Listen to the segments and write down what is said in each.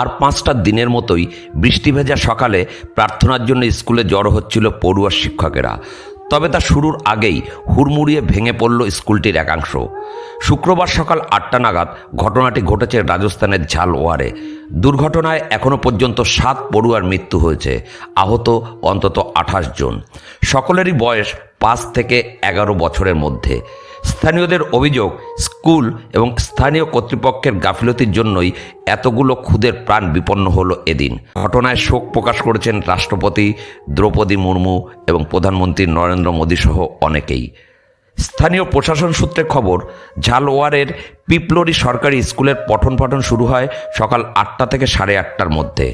আর পাঁচটা দিনের মতোই বৃষ্টি ভেজা সকালে প্রার্থনার জন্য স্কুলে জড়ো হচ্ছিল পড়ুয়ার শিক্ষকেরা। তবে তা শুরুর আগেই হুড়মুড়িয়ে ভেঙে পড়ল স্কুলটির একাংশ। শুক্রবার সকাল আটটা নাগাদ ঘটনাটি ঘটেছে রাজস্থানের ঝালওয়ারে। দুর্ঘটনায় এখনও পর্যন্ত সাত পড়ুয়ার মৃত্যু হয়েছে, আহত অন্তত আঠাশ জন। সকলেরই বয়স পাঁচ থেকে এগারো বছরের মধ্যে। স্থানীয়দের অভিযোগ, স্কুল এবং স্থানীয় কর্তৃপক্ষের গাফিলতির জন্যই এতগুলো খুদের প্রাণ বিপন্ন হলো এদিন। ঘটনায় শোক প্রকাশ করেছেন রাষ্ট্রপতি দ্রৌপদী মুর্মু এবং প্রধানমন্ত্রী নরেন্দ্র মোদী সহ অনেকেই। স্থানীয় প্রশাসন সূত্রে খবর ঝালওয়ারের পিপলরি সরকারি স্কুলের পঠন পাঠন শুরু হয় সকাল আটটা থেকে সাড়ে আটটার মধ্যে।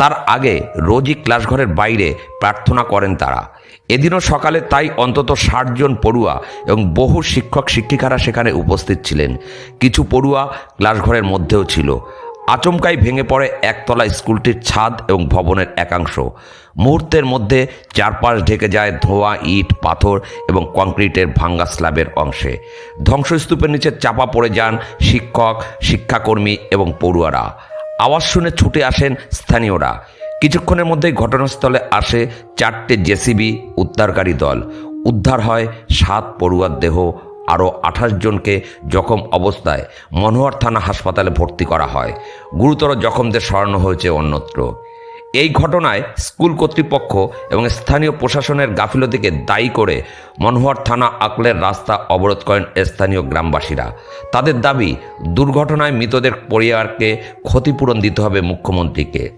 তার আগে রোজই ক্লাসঘরের বাইরে প্রার্থনা করেন তারা। এদিনও সকালে তাই অন্তত ষাট জন পড়ুয়া এবং বহু শিক্ষক শিক্ষিকারা সেখানে উপস্থিত ছিলেন। কিছু পড়ুয়া ক্লাসঘরের মধ্যেও ছিল। আচমকাই ভেঙে পড়ে একতলা স্কুলটির ছাদ এবং ভবনের একাংশ। মুহূর্তের মধ্যে চারপাশ ঢেকে যায় ধোঁয়া, ইট, পাথর এবং কংক্রিটের ভাঙ্গা স্ল্যাবের অংশে। ধ্বংসস্তূপের নিচে চাপা পড়ে যান শিক্ষক, শিক্ষাকর্মী এবং পড়ুয়ারা। আওয়াজ শুনে ছুটে আসেন স্থানীয়রা। কিছুক্ষণের মধ্যেই ঘটনাস্থলে আসে চারটে জেসিবি উদ্ধারকারী দল। উদ্ধার হয় সাত পড়ুয়ার দেহ। আরও আঠাশ জনকে জখম অবস্থায় মনোহর থানা হাসপাতালে ভর্তি করা হয়। গুরুতর জখমদের সরানো হয়েছে অন্যত্র। এই ঘটনায় স্কুল কর্তৃপক্ষ এবং স্থানীয় প্রশাসনের গাফিলতিকে দায়ী করে মনোহর থানা আকলের রাস্তা অবরোধ করেন স্থানীয় গ্রামবাসীরা। তাদের দাবি, দুর্ঘটনায় মৃতদের পরিবারকে ক্ষতিপূরণ দিতে হবে মুখ্যমন্ত্রীকে।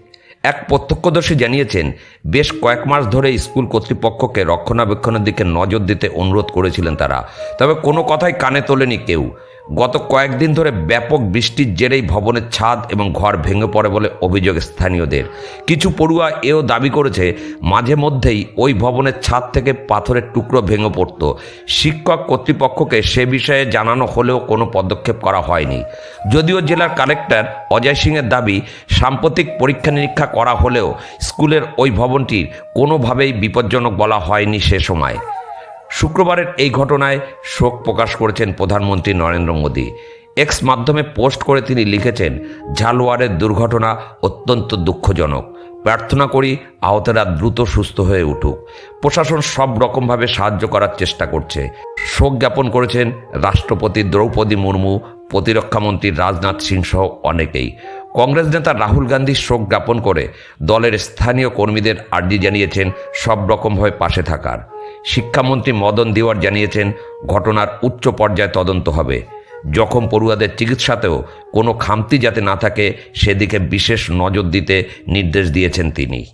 এক প্রত্যক্ষদর্শী জানিয়েছেন, বেশ কয়েক মাস ধরে স্কুল কর্তৃপক্ষকে রক্ষণাবেক্ষণের দিকে নজর দিতে অনুরোধ করেছিলেন তারা। তবে কোনো কথাই কানে তোলেনি কেউ। গত কয়েকদিন ধরে ব্যাপক বৃষ্টির জেরেই ভবনের ছাদ এবং ঘর ভেঙে পড়ে বলে অভিযোগ স্থানীয়দের। কিছু পড়ুয়া এও দাবি করেছে, মাঝে মধ্যেই ওই ভবনের ছাদ থেকে পাথরের টুকরো ভেঙে পড়ত। শিক্ষক কর্তৃপক্ষকে সে বিষয়ে জানানো হলেও কোনো পদক্ষেপ করা হয়নি। যদিও জেলার কালেক্টর অজয় সিংয়ের দাবি, সাম্প্রতিক পরীক্ষা নিরীক্ষা করা হলেও স্কুলের ওই ভবনটির কোনোভাবেই বিপজ্জনক বলা হয়নি সে সময়। শুক্রবারের এই ঘটনায় শোক প্রকাশ করেছেন প্রধানমন্ত্রী নরেন্দ্র মোদী। এক্স মাধ্যমে পোস্ট করে তিনি লিখেছেন ঝালওয়ারের দুর্ঘটনা অত্যন্ত দুঃখজনক। প্রার্থনা করি আহতরা দ্রুত সুস্থ হয়ে উঠুক। প্রশাসন সব রকমভাবে সাহায্য করার চেষ্টা করছে। শোক জ্ঞাপন করেছেন রাষ্ট্রপতি দ্রৌপদী মুর্মু, প্রতিরক্ষামন্ত্রী রাজনাথ সিং সহ অনেকেই। কংগ্রেস নেতা রাহুল গান্ধী শোক জ্ঞাপন করে দলের স্থানীয় কর্মীদের আর্জি জানিয়েছেন, সব রকমভাবে পাশে থাকার। শিক্ষামন্ত্রী মদন দেওয়ার জানিয়েছেন, ঘটনার উচ্চ পর্যায়ে তদন্ত হবে। জখম পড়ুয়াদের চিকিৎসাতেও কোনো খামতি যাতে না থাকে, সেদিকে বিশেষ নজর দিতে নির্দেশ দিয়েছেন তিনি।